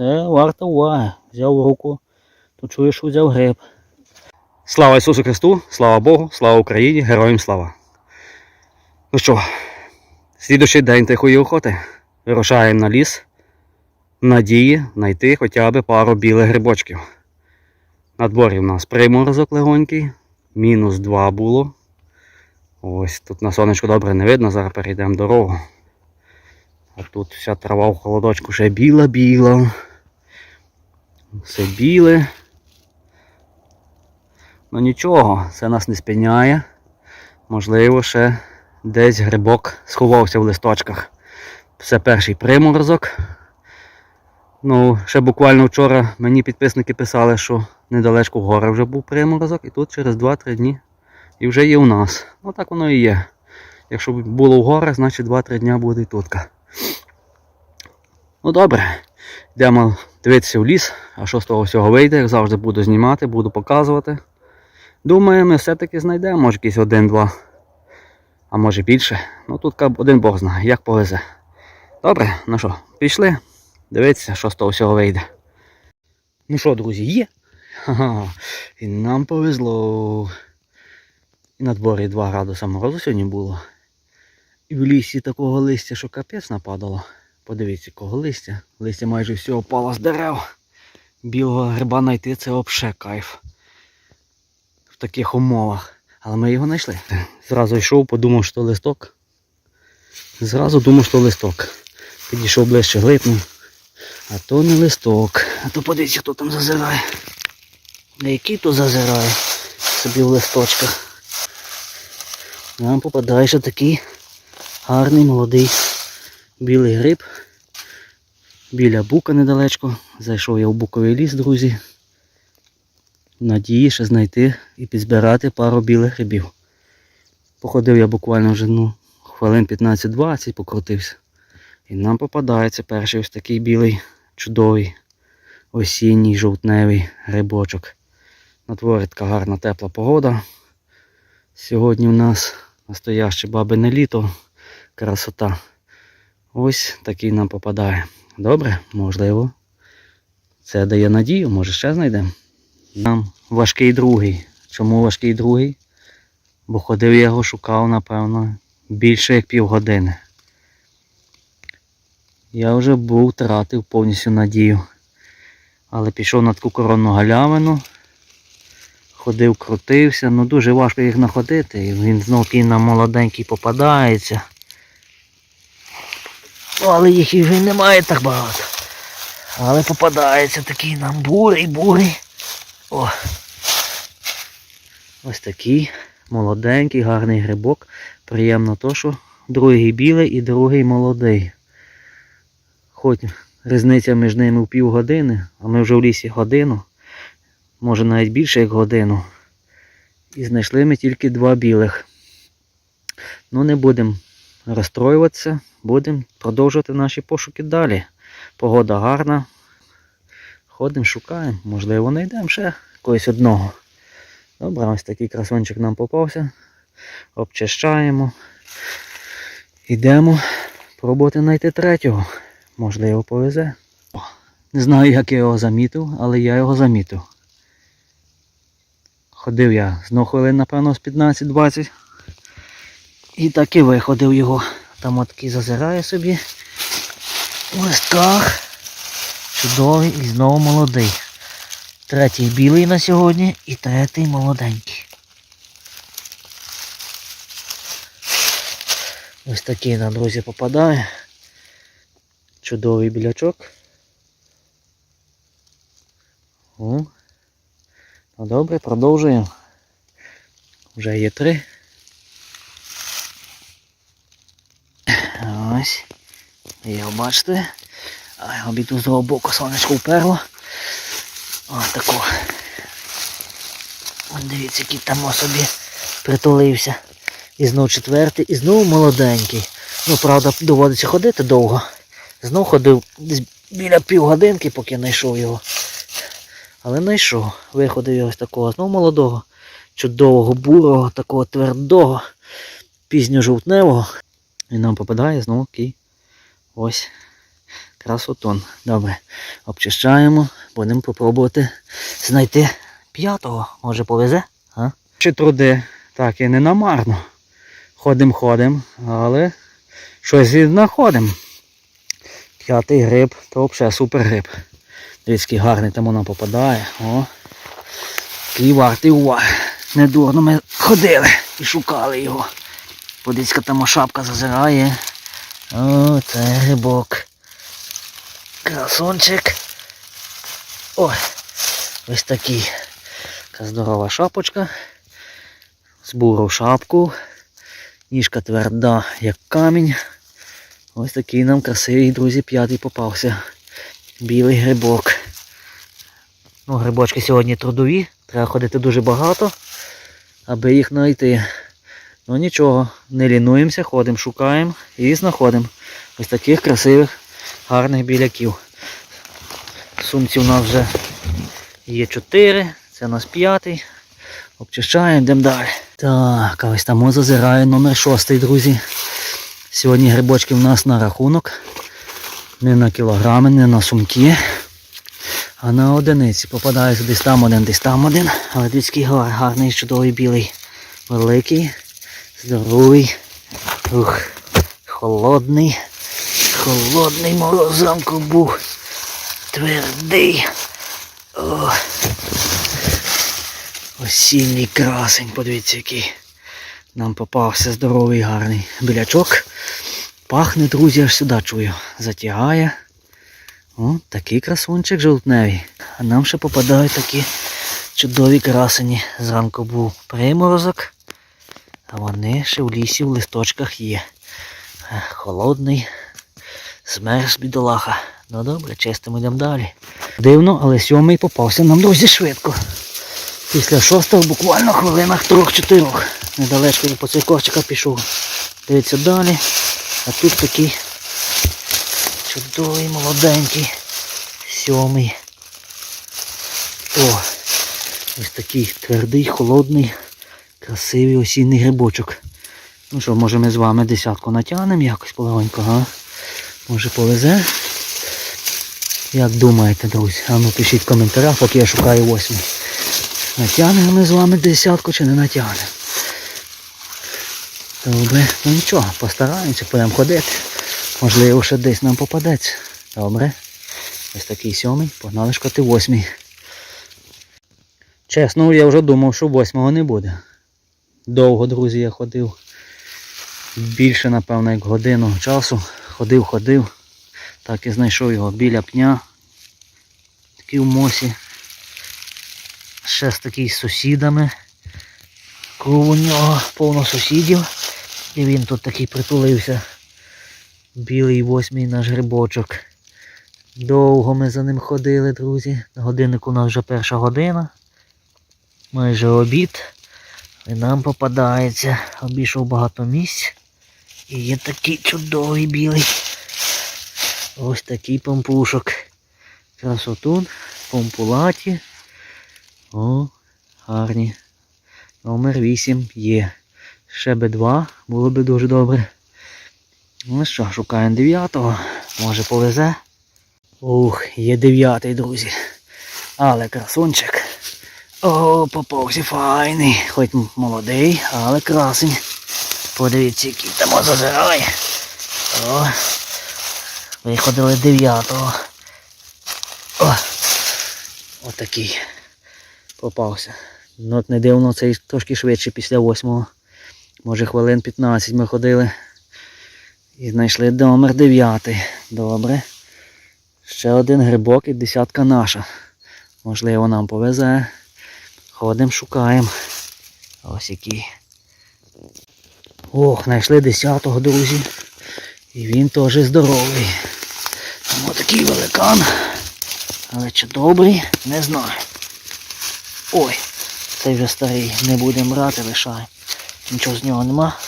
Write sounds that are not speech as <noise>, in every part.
Це варто уваги. Взяв в руку, то чуєш, що взяв гриб. Слава Ісусу Христу, слава Богу, слава Україні, героям слава. Ну що, слідущий день тихої охоти. Вирушаємо на ліс. Надії знайти хоча б пару білих грибочків. На дворі в нас приморозок легонький, мінус 2 було. Ось тут на сонечку добре не видно, зараз перейдемо дорогу. А тут вся трава в холодочку ще біла-біла. Все біле. Ну нічого, це нас не спиняє. Можливо, ще десь грибок сховався в листочках. Це перший приморозок. Ну, ще буквально вчора мені підписники писали, що недалечко в гори вже був приморозок, і тут через 2-3 дні і вже є у нас. Ну так воно і є. Якщо було в горах, значить 2-3 дня буде і тутка. Ну добре, йдемо дивитися в ліс, а що з того всього вийде, як завжди буду знімати, буду показувати. Думаю, ми все-таки знайдемо, може якийсь один-два, а може більше. Ну тут один Бог знає, як повезе. Добре, ну що, пішли. Дивитися, що з того всього вийде. Ну що, друзі, є? Ха-ха. І нам повезло. І на дворі 2 градуса морозу сьогодні було. І в лісі такого листя, що капець нападало. Подивіться, якого листя. Листя майже все опало з дерев. Білого гриба знайти це взагалі кайф. В таких умовах. Але ми його знайшли. Зразу йшов, подумав, що листок. Зразу думав, що листок. Підійшов ближче, глипнув. А то не листок. А то подивіться, хто там зазирає. На який то зазирає собі в листочках. Нам попадає ще такий гарний молодий білий гриб. Біля бука недалечко. Зайшов я в буковий ліс, друзі. Надії ще знайти і підзбирати пару білих грибів. Походив я буквально вже ну, хвилин 15-20 покрутився. І нам попадається перший ось такий білий, чудовий, осінній жовтневий грибочок. На дворі така гарна тепла погода. Сьогодні у нас настояще бабине літо, красота. Ось такий нам попадає. Добре, можливо. Це дає надію, може ще знайдемо. Нам важкий другий. Чому важкий другий? Бо ходив я його шукав, напевно, більше як півгодини. Я вже був втратив повністю надію. Але пішов на таку коронну галявину, ходив, крутився, ну дуже важко їх знаходити. І він знов такий нам молоденький попадається. Ну, але їх вже немає так багато. Але попадається такий нам бурий, бурий. О. Ось такий молоденький, гарний грибок. Приємно то, що другий білий і другий молодий. Хоч різниця між ними в півгодини, а ми вже в лісі годину, може навіть більше як годину. І знайшли ми тільки два білих. Ну не будемо розстроюватися, будемо продовжувати наші пошуки далі. Погода гарна. Ходимо, шукаємо, можливо, знайдемо ще когось одного. Добре, ось такий красончик нам попався. Обчищаємо. Йдемо пробувати знайти третього. Можливо, повезе. Не знаю, як я його замітив, але я його замітив. Ходив я знов хвилин, напевно, з 15-20. І так і виходив його. Там от такий зазирає собі. У листках. Чудовий і знову молодий. Третій білий на сьогодні і третій молоденький. Ось такий нам, друзі, попадає. Чудовий білячок. Ну добре, продовжуємо. Вже є три. Ось. Його бачите. А обіду з того боку сонечко вперло. Ось. Ось дивіться, який там собі притулився. І знов четвертий, і знову молоденький. Ну, правда, доводиться ходити довго. Знов ходив десь біля півгодинки, поки знайшов його. Але знайшов. Виходив я ось такого знов молодого, чудового, бурого, такого твердого, пізньо-жовтневого. І нам попадає знову такий ось Красотон. Добре. Обчищаємо, будемо попробувати знайти п'ятого. Може повезе? Чи труди, так і не намарно. Ходим, ходим, але щось знаходимо. П'ятий гриб, то взагалі супер гриб. Дивіться, який гарний там воно попадає. О. Такий вартий уваги. Недурно ми ходили і шукали його. Подивіться, там шапка зазирає. О, це грибок. Красончик. Ой, ось такий. Така здорова шапочка. Збурив шапку. Ніжка тверда, як камінь. Ось такий нам красивий, друзі, п'ятий попався. Білий грибок. Ну, грибочки сьогодні трудові, треба ходити дуже багато, аби їх знайти. Ну нічого, не лінуємося, ходимо, шукаємо і знаходимо ось таких красивих, гарних біляків. Сумці у нас вже є 4, це у нас п'ятий. Обчищаємо, йдемо далі. Так, а ось там зазирає номер 6, друзі. Сьогодні грибочки в нас на рахунок. Не на кілограми, не на сумки, а на одиниці. Попадається десь там один, десь там один. Але дивіться, гарний, чудовий білий. Великий, здоровий. Ух, холодний. Холодний мороз зранку був. Твердий. О. Осінній красень, подивіться, який. Нам попався здоровий гарний білячок. Пахне, друзі, аж сюди чую. Затягає. О, такий красунчик жовтневий. А нам ще попадають такі чудові красені. Зранку був приморозок. А вони ще в лісі в листочках є. Е, Холодний. Змерз бідолаха. Ну добре, чистимо йдемо далі. Дивно, але сьомий попався нам друзі швидко. Після шостого буквально хвилинах трьох-чотирьох. Недалечко я по цих корчиках пішов. Дивіться далі. А тут такий чудовий, молоденький. Сьомий. О! Ось такий твердий, холодний, красивий осінній грибочок. Ну що, може ми з вами десятку натягнемо якось полегонько, га? Може повезе? Як думаєте, друзі? А ну пишіть в коментарях, поки я шукаю восьмий. Натягнемо ми з вами десятку чи не натягнемо. Добре, ну нічого, постараємося, будемо ходити. Можливо, ще десь нам попадеться. Добре. Ось такий сьомий, погнали шкоти восьмий. Чесно, я вже думав, що восьмого не буде. Довго, друзі, я ходив. Більше, напевно, як годину часу. Ходив, ходив. Так і знайшов його біля пня. Такий в мосі. Ще з такий з сусідами. Круг у нього повно сусідів. І він тут такий притулився. Білий восьмий наш грибочок. Довго ми за ним ходили, друзі. На годиннику у нас вже перша година. Майже обід. І нам попадається. Обійшов багато місць. І є такий чудовий білий. Ось такий помпушок. Красотун, помпулаті. О, гарні. Номер 8 є. Ще би 2 було би дуже добре. Ну що, шукаємо дев'ятого. Може повезе. Ух, є дев'ятий, друзі. Але красунчик. О, попався файний. Хоч молодий, але красень. Подивіться, який там зазирає. О, виходили дев'ятого. О, отакий попався. Ну от не дивно, цей трошки швидше після восьмого. Може хвилин 15 ми ходили. І знайшли номер 9. Добре. Ще один грибок і десятка наша. Можливо, нам повезе. Ходимо, шукаємо. Ось який. Ох, знайшли 10-го, друзі. І він теж здоровий. Ось такий великан. Але чи добрий, не знаю. Ой, цей вже старий. Не будемо брати, лишаємо. Нічого з нього нема.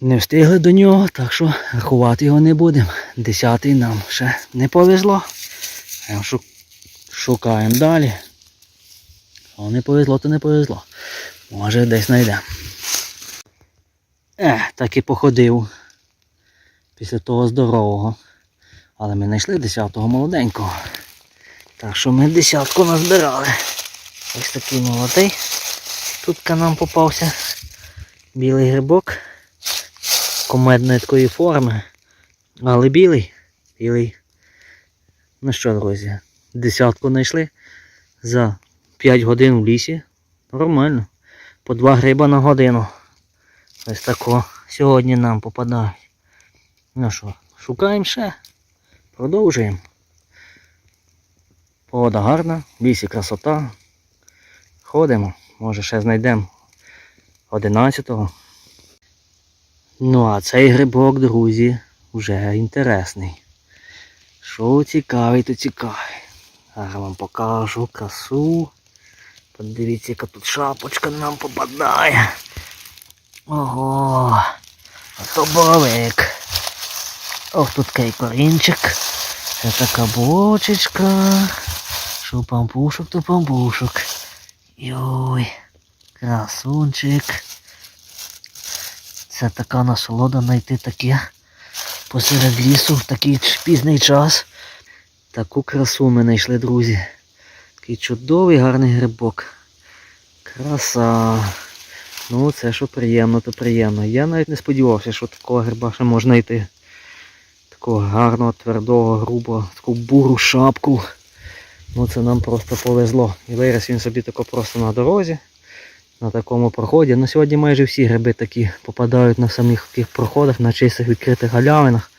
Не встигли до нього, так що рахувати його не будемо. Десятий нам ще не повезло. Ем, Шукаємо далі. О, не повезло, то не повезло. Може десь знайдемо. Е, так і походив. Після того здорового. Але ми знайшли десятого молоденького. Так що ми десятку назбирали. Ось такий молодий. Тут нам попався білий грибок комедної такої форми. Але білий. Білий. Ну що, друзі, десятку знайшли за 5 годин в лісі. Нормально. По 2 гриба на годину. Ось тако сьогодні нам попадають. Ну що, шукаємо ще. Продовжуємо. Погода гарна, в лісі красота. Ходимо, може ще знайдемо 11-го. Ну а цей грибок, друзі, вже інтересний. Що цікавий, то цікавий. Зараз вам покажу красу. Подивіться, яка тут шапочка нам попадає. Ого, а боровик. Ох, тут такий. Це така бочечка. Що пампушок. Йой, красунчик. Це така насолода знайти таке посеред лісу в такий пізний час. Таку красу ми знайшли, друзі. Такий чудовий гарний грибок. Краса. Ну, це що приємно, то приємно. Я навіть не сподівався, що такого гриба ще можна знайти. Такого гарного, твердого, грубого, таку буру шапку. Ну це нам просто повезло. І виріс він собі тако просто на дорозі, на такому проході. На сьогодні майже всі гриби такі попадають на самих таких проходах, на чистих відкритих галявинах.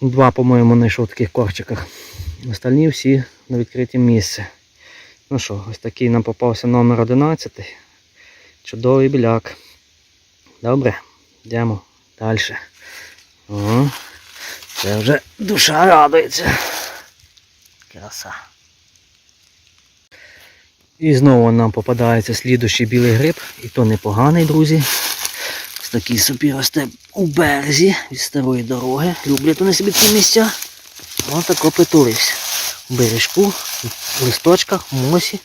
Два, по-моєму, знайшов в таких корчиках. Остальні всі на відкритім місці. Ну що, ось такий нам попався номер 11. Чудовий біляк. Добре, йдемо далі. О, це вже душа радується. Краса. І знову нам попадається слідущий білий гриб, і то непоганий, друзі. Ось такий собі росте у березі від старої дороги. Люблять вони собі ці місця. Ось тако притулився. У бережку, в листочках, в мосі.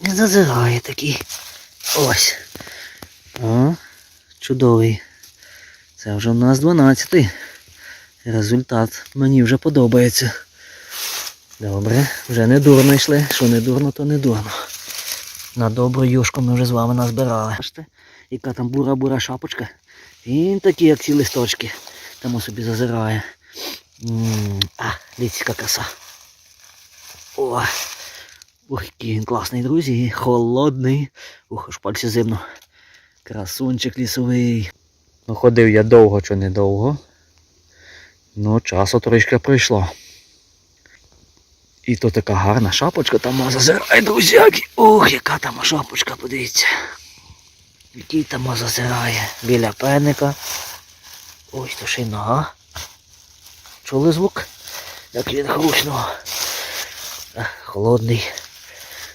Не зазирає такий. Ось. О, чудовий. Це вже у нас 12-й. Результат мені вже подобається. Добре, вже не дурно йшли. Що не дурно, то не дурно. На добру юшку ми вже з вами назбирали. Бачите, яка там бура-бура шапочка. Він такий, як ці листочки. Тому собі зазирає. А, дивіться, яка краса. О, Ух, який він класний, друзі. Холодний. Ух, аж пальці зимно. Красунчик лісовий. Ну, ходив я довго чи недовго. Ну, часу трішки пройшло. І то така гарна шапочка там зазирає, друзяки. Ух, яка там шапочка, подивіться. Який там зазирає. Біля пенника. Ось то ще й нога. Чули звук? Як він. Ах, Холодний.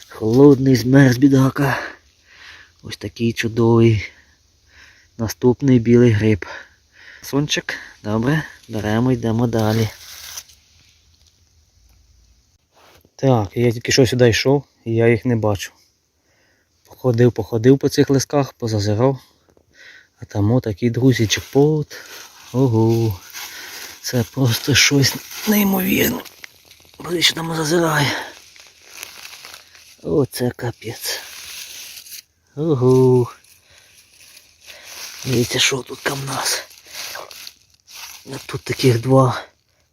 Холодний змерз бідака. Ось такий чудовий. Наступний білий гриб. Сончик, добре, беремо, йдемо далі. Так, я тільки що сюди йшов, і я їх не бачу. Походив, походив по цих лисках, позазирав. А там отакий друзі чепот. Ого. Це просто щось неймовірне. Що там зазирає. Оце капець. Ого. Дивіться, що тут там в нас. Тут таких два.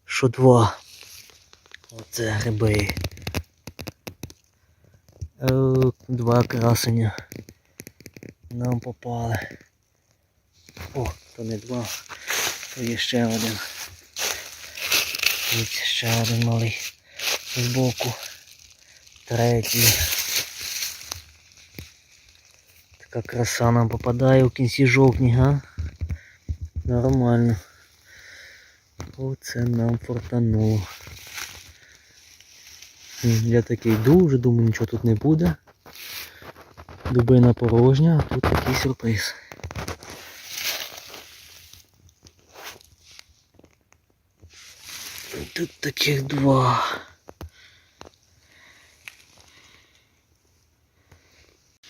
Що два. Оце гриби. О, два красення. Нам попали. О, то не два. То є ще один. Дивіться, ще один малий. Збоку. Третій. Така краса нам попадає у кінці жовтня, га? Нормально. Оце нам фортануло. Я такий дуже думаю, нічого тут не буде. Дубина порожня, а тут такий сюрприз. Тут таких два.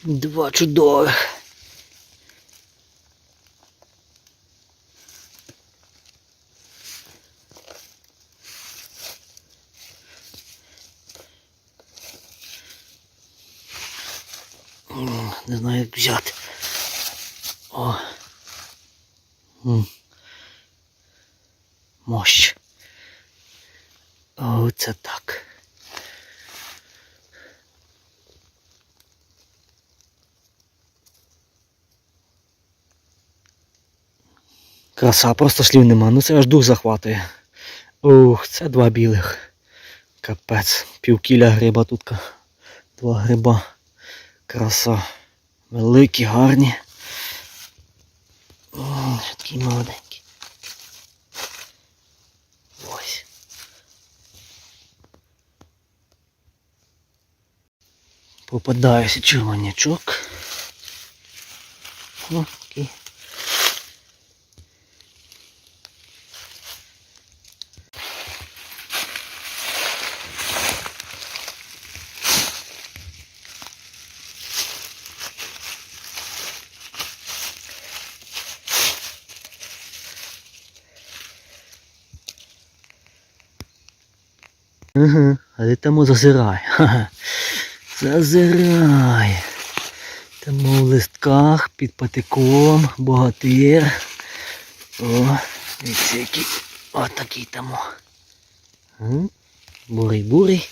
Два чудових. М, Не знаю, як взяти. О. М. Мощ. О, це так. Краса, просто слів нема. Ну це аж дух захватує. Ух, це два білих. Капець. Півкіля гриба тут. Два гриба. Краса. Великі, гарні. Ще Такий молоденький. Ось. Попадаюся червонячок. О, Ага, а ти тому зазирай. <laughs> Зазирай. Тому в листках під патиком, богатир. О, який. Отакий тому. Бурий бурий.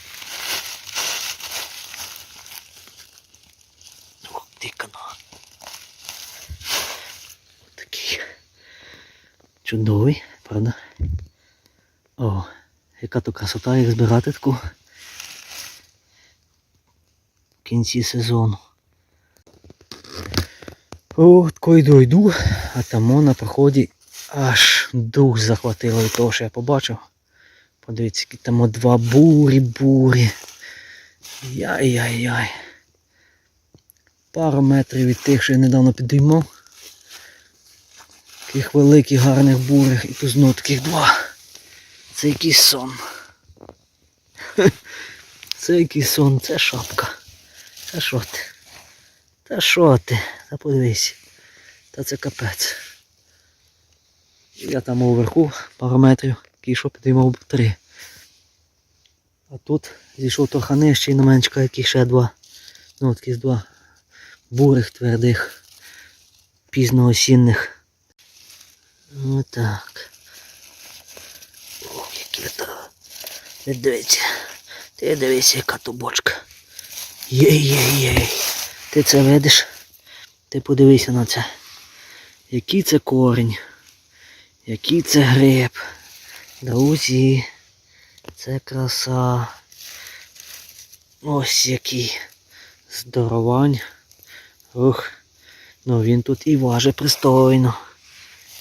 Ух ти кано. Такий. Чудовий, правда? О, яка то красота, як збирати таку в кінці сезону. О, тако йду а там на проході аж дух захватило від того, що я побачив. Подивіться, які там два бурі, бурі. Яй-яй-яй. Пару метрів від тих, що я недавно підіймав. Таких великих гарних бурих і тут знову таких два. Це якийсь сон. <laughs> Це якийсь сон, це шапка. Та що ти? Та що ти? Та подивись. Та це капець. Я там уверху пару метрів, кійшов підіймав три. А тут зійшов трохи нижче і на мене чекає ще два. Ну такі два бурих твердих, пізноосінних. Отак. Ох, які то. Ти дивися. Ти дивися, яка то бочка. Єй-єй-єй. Ти це видиш? Ти подивися на це. Який це корінь. Який це гриб. Друзі. Це краса. Ось який. Здоровань. Ух. Ну він тут і важить пристойно.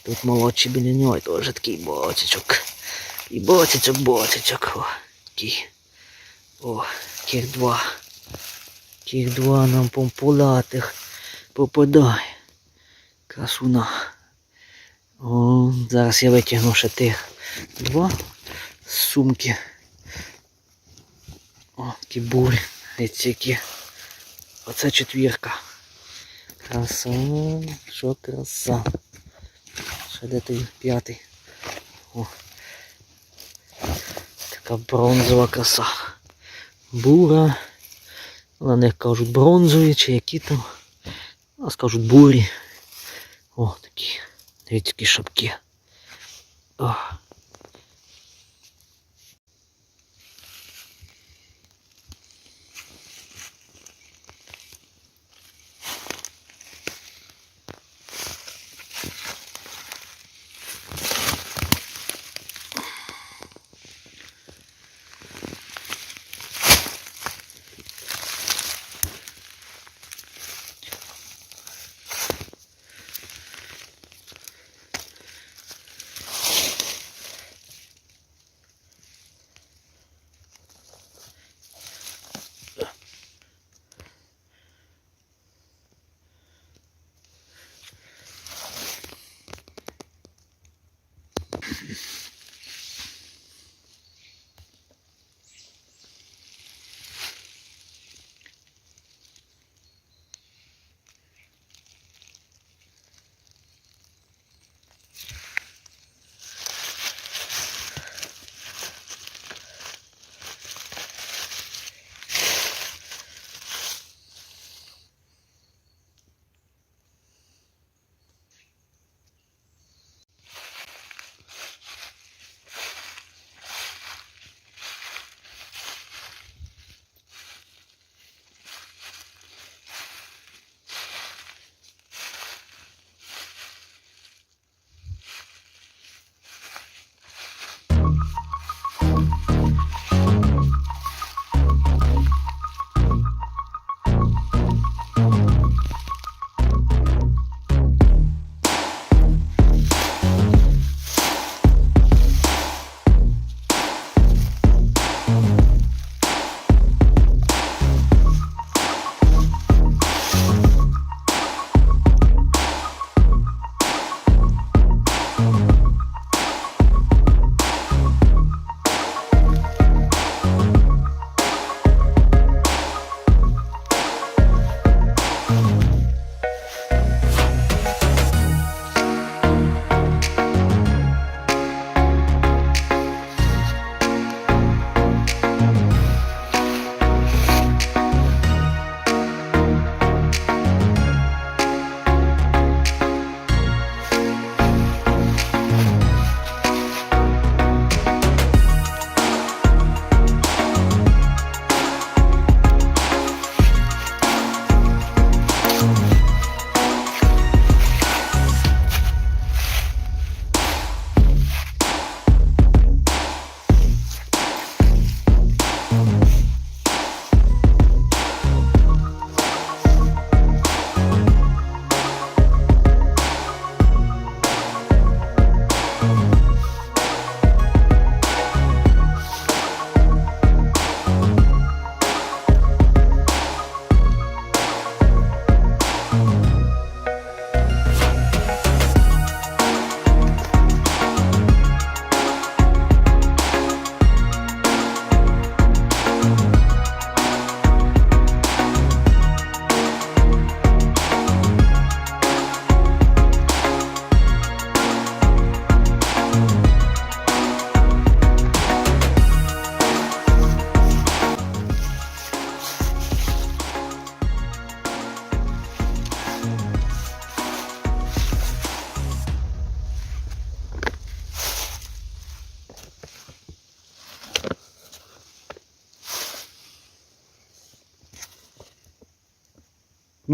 Тут молодший біля нього теж такий боцячок. І боцячок, боцячок. О, такий. О, тих два. Тих два нам помпулатих попадає. Красуна. О, зараз я витягну ще тих два сумки. О, такі бурі. Які. Оце четвірка. Краса, що краса. Ще де той п'ятий. О. Така бронзова краса. Бура. На них кажуть бронзові чи які там. У нас бурі. О, такі. Дивіться, які шапки. О.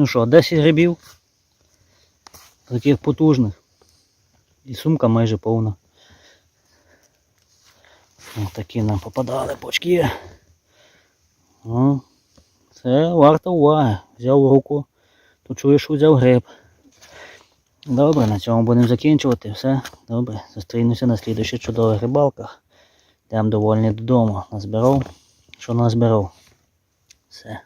Ну що, 10 грибів. Таких потужних. І сумка майже повна. Ось такі нам попадали бочки. О, це варто уваги. Взяв в руку, то чуєш, що взяв гриб. Добре, на цьому будемо закінчувати. Все. Добре. Зустрінемося на слідуючих чудових рибалках. Йдемо довольні додому. Назбирав. Що назбирав? Все.